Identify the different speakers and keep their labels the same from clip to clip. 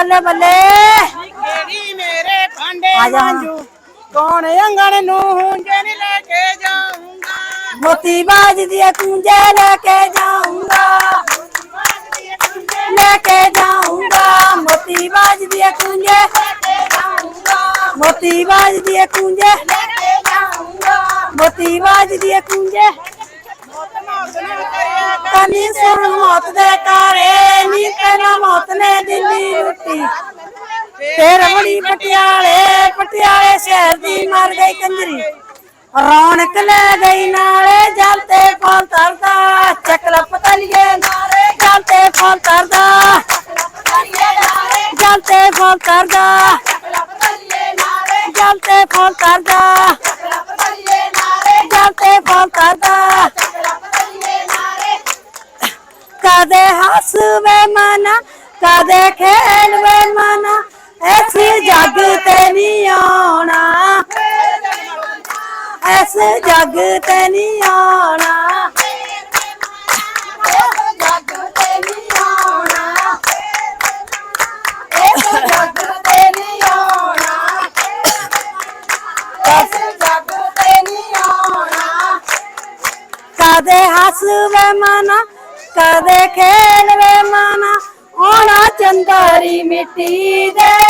Speaker 1: ਬੱਲੇ ਬੱਲੇ।
Speaker 2: ਕਿਹੜੀ ਮੇਰੇ ਭਾਂਡੇ
Speaker 1: ਆ ਜਾ।
Speaker 2: ਮਾਂਜੂ ਕੌਣ ਅੰਗਣ ਨੂੰ ਹੁੰਜੇ ਨੀ ਲੈ ਕੇ ਜਾਊਂਗਾ?
Speaker 1: ਮੋਤੀ ਬਾਜ ਦੀ ਕੁੰਜੇ ਲੈ ਕੇ ਜਾਊਂਗਾ। ਲੈ ਕੇ ਜਾਊਂਗਾ। ਮੋਤੀ ਬਾਜ ਦੀ ਕੁੰਜੇ ਮੋਤੀ ਬਾਜ ਦੀ ਕੁੰਜੇ ਮੋਤੀ ਬਾਜ ਦੀ ਕੁੰਜੇ ਕਨੀ ਸੁਣ ਮੌਤ ਦੇ ਕਾਰੇ शहर दी मर गई कंजरी रौनक ले गई नाले जलते फल तरदा पतलिए जलते फल तरदा जलते फल तरदा जलते फल तरदा जलते फल तरदा कदे हंसवे मना कदे मना ਕਦੇ ਜੱਗ ਤੇ ਨਹੀਂ ਆਉਣਾ। ਐਸ ਜੱਗ ਤੇ ਨਹੀਂ ਆਉਣਾ। ਕਦੇ ਹੱਸਵੇ ਮਨਾ, ਕਦੇ ਖੇਡਵੇ ਮਨਾ। ਆਉਣਾ ਚੰਦਾਰੀ ਮਿੱਟੀ ਦੇ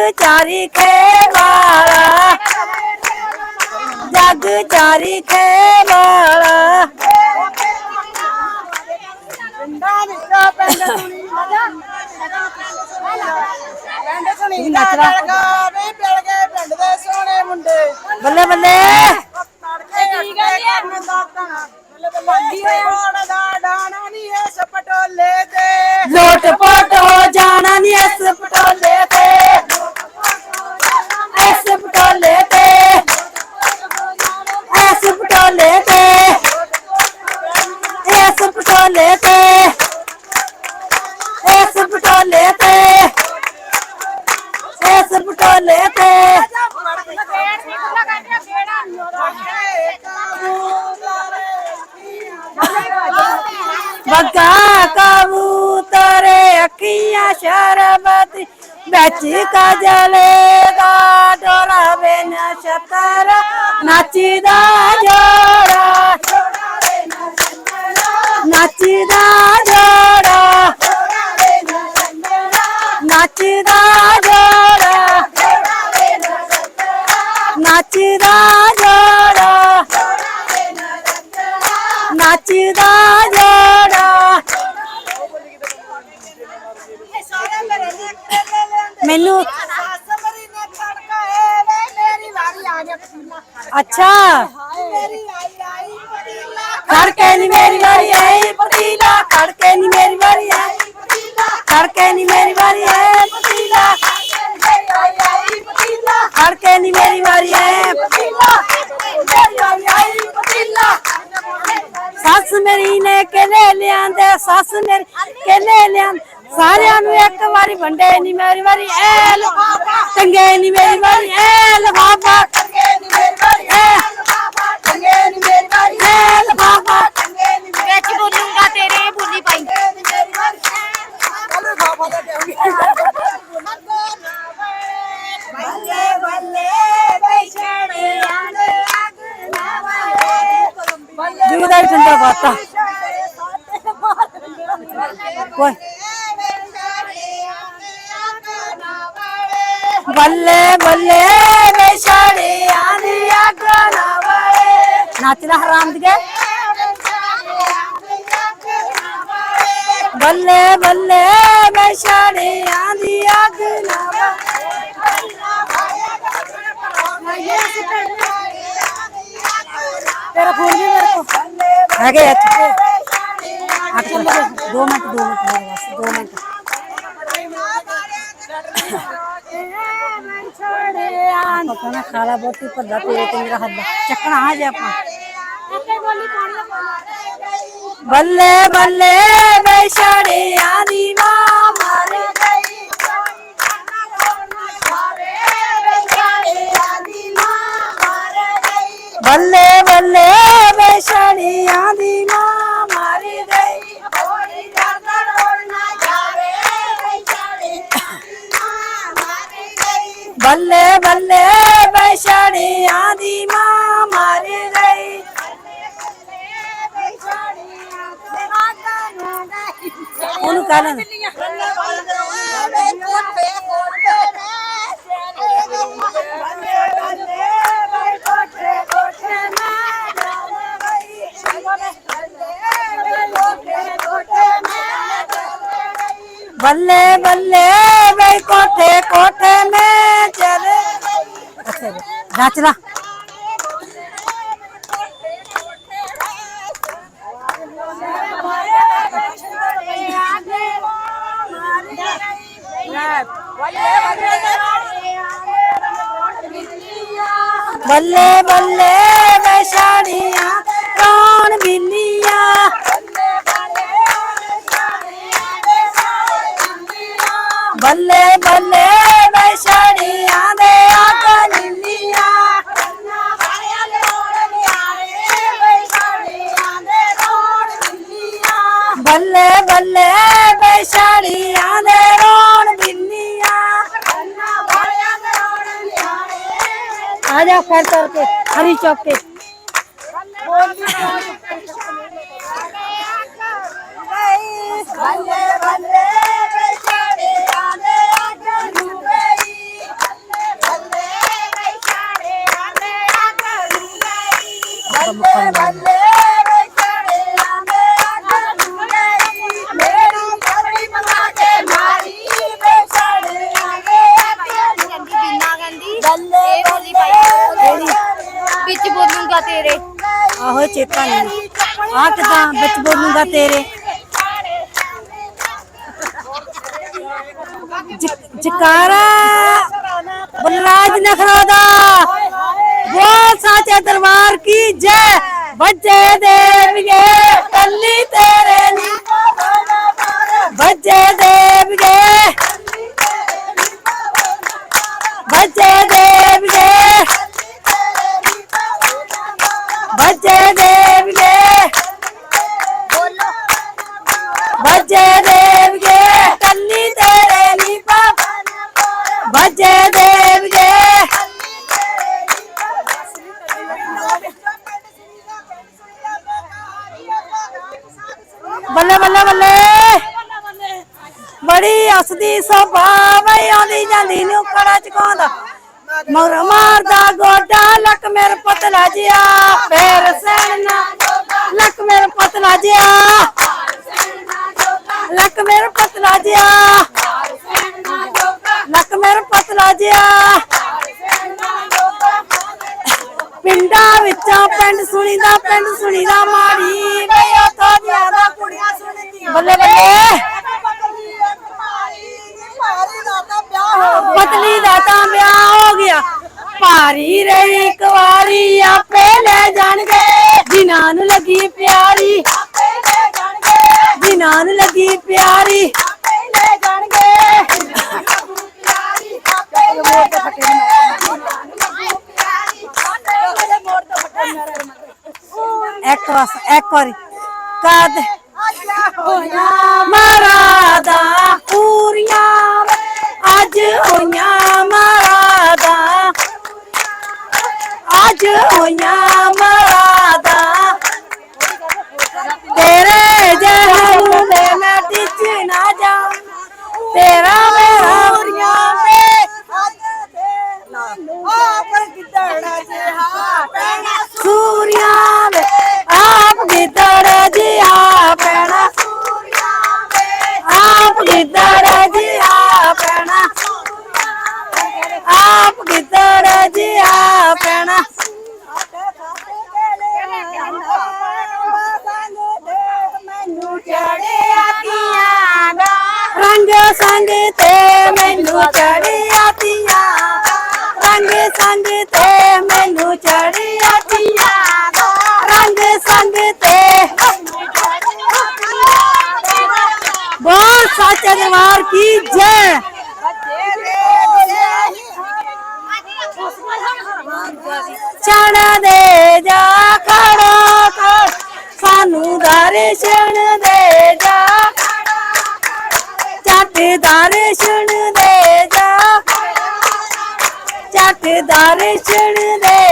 Speaker 1: ਜਗ ਚਾਰੀ ਖੇ ਬਾਲਾ ਜਗ ਚਾਰੀ ਖੇ ਬਾਲਾ
Speaker 2: ਪਿੰਡਾਂ ਵਿੱਚ ਪਿੰਡ ਸੁਣੀ ਪਿੰਡ ਸੁਣੀ
Speaker 1: ਨੱਚ ਲਾ।
Speaker 2: ਗਾਵੇ ਪਿਲ ਗਏ ਪਿੰਡ ਦੇ ਸੋਹਣੇ ਮੁੰਡੇ।
Speaker 1: ਬੱਲੇ ਬੱਲੇ। बग्गा कबूतर, अखिया शरबती, बची का जलेगा डोला बेन शतर नाचीदा जोड़ा। नाचीदा जोड़ा। नाचीदा जोड़ा। नाचीदा ਮੈਨੂੰ ਅੱਛਾ। ਖੜਕੇ ਨੀ ਮੇਰੀ ਵਾਰੀ ਆਈ, ਪਤੀਲਾ। ਖੜਕੇ ਨੀ ਮੇਰੀ ਵਾਰੀ ਆਈ। ਖੜਕੇ ਨੀ ਮੇਰੀ ਵਾਰੀ ਆਈ, ਪਤੀਲਾ। ਖੜਕੇ ਨੀ ਮੇਰੀ ਵਾਰੀ ਆਈ, ਪਤੀਲਾ। ਸੱਸ ਮੇਰੀ ਨੇ ਕਿਲੇ ਲਿਆਂਦੇ? ਸੱਸ ਮੇਰੀ ਕਿਲੇ ਲਿਆਂਦੇ? ਸਾਰਿਆਂ ਨੂੰ ਇੱਕ ਵਾਰੀ ਵੰਡੇ ਨੀ ਮੇਰੀ ਵਾਰੀ ਐ ਲਫਾਫਾ ਟੰਗੇ ਨੀ ਮੇਰੀ ਵਾਰੀ ਐ ਲਫਾਫਾ ਟੰਗੇ ਨੀ ਮੇਰੀ ਵਾਰੀ ਐ ਲਫਾਫਾ ਟੰਗੇ ਨੀ ਮੇਰੀ ਵਾਰੀ ਐ ਲਫਾਫਾ ਟੰਗੇ ਨੀ
Speaker 3: ਵਿੱਚ ਬੋਲੂੰਗਾ ਤੇਰੇ ਬੋਲੀ ਪਾਈ
Speaker 1: ਬੱਲੇ बल्ले नाचना हराम दिखे बल्ले बल्ले मैं शाड़े आंधी आग तेरा फ़ोन भी मेरे को आगे आ दो मिनट दो मिनट दो मिनट। पकाना खाला बहुत ही पद्धति है तो तेरा हद चक्कर आ जा अपना। बल्ले बल्ले बल्ले बल्ले बेशड़े काला बल्ले बल्ले कोठे कोठे में चले। अच्छा चला ਬੱਲੇ ਬੱਲੇ ਵੈਸ਼ਾਣੀਆਂ ਕੌਣ ਬਿੱਲੀਆਂ ਬੱਲੇ ਬੱਲੇ ਵੈਸ਼ਾਣੀਆਂ ਦੇ ਆਕ ਨੀਲੀਆਂ ਬੱਲੇ ਬੱਲੇ ਬੈਸ਼ਾੜੀਆਂ
Speaker 3: राजा
Speaker 2: खैर
Speaker 3: करके हरी चौक के। ਬੋਲੂੰਗਾ ਤੇਰੇ।
Speaker 1: ਆਹੋ ਚੇਤਾ ਨਹੀਂ। ਆ ਕਿਦਾਂ ਵਿੱਚ ਬੋਲੂੰਗਾ ਤੇਰੇ? ਜਕਾਰਾ। ਬਲਰਾਜ ਨਖਰਾ ਦਾ ਬੋਲ ਸਾਚੇ ਦਰਬਾਰ ਕੀ ਜੈ। ਬੱਜੇ ਦੇਵਗੇ ਕੱਲੀ ਤੇਰੇ ਬੱਜੇ ਦੇਵਗੇ ਕੱਲੀ ਤੇਰੇ ਨੀ ਪਾਪ ਬੱਜੇ ਦੇਵਗੇ, ਬੱਲੇ ਬੱਲੇ ਬੱਲੇ। ਬੜੀ ਹੱਸਦੀ ਸੁਭਾਅ ਵੇ, ਆਉਂਦੀ ਜਾਂਦੀ ਨੂੰ ਕੜਾ ਚਕਾਉਂਦਾ ਮਗਰ ਮਾਰਦਾ ਗੋਡਾ, ਲੱਕ ਮੇਰੇ ਪਤਲਾ ਜਿਆ। ਫੇਰ ਸੈਨਾ ਲੱਕ ਮੇਰੇ ਪਤਲਾ ਜਿਆ। ਲੱਕ ਮੇਰ ਪਤਲਾ ਜਿਆ। ਲੱਕ ਮੇਰੇ ਪਤਲਾ ਜਿਆ। ਪਿੰਡਾਂ ਵਿੱਚੋਂ ਪਿੰਡ ਸੁਣੀਦਾ ਪਿੰਡ ਸੁਣੀਦਾ ਵਾਰ ਇੱਕ ਵਾਰੀ ਕਦ ਹੋਈਆਂ ਪੂਰੀਆਂ ਵੇ, ਅੱਜ ਹੋਈਆਂ ਮਰਾਦਾ। ਅੱਜ ਹੋਈਆਂ ਲਿਆ ਪੈਣਾ ਰੰਗ ਸੰਗ ਤੇ ਮੈਨੂੰ ਚੜਿਆ ਤੀਆਂ ਰੰਗ ਸੰਗ ਤੇ ਮੈਨੂੰ ਚੜਿਆ ਤੀਆਂ ਰੰਗ ਸੰਗ ਤੇ ਬਹੁਤ ਸੱਚ ਦਰਬਾਰ ਕੀ ਜੈ ਦਰਸ਼ਨ ਦੇ ਜਾ। ਚੱਟ ਦਰਸ਼ਨ ਦੇ ਜਾ। ਚੱਟ ਦਰਸ਼ਨ ਦੇ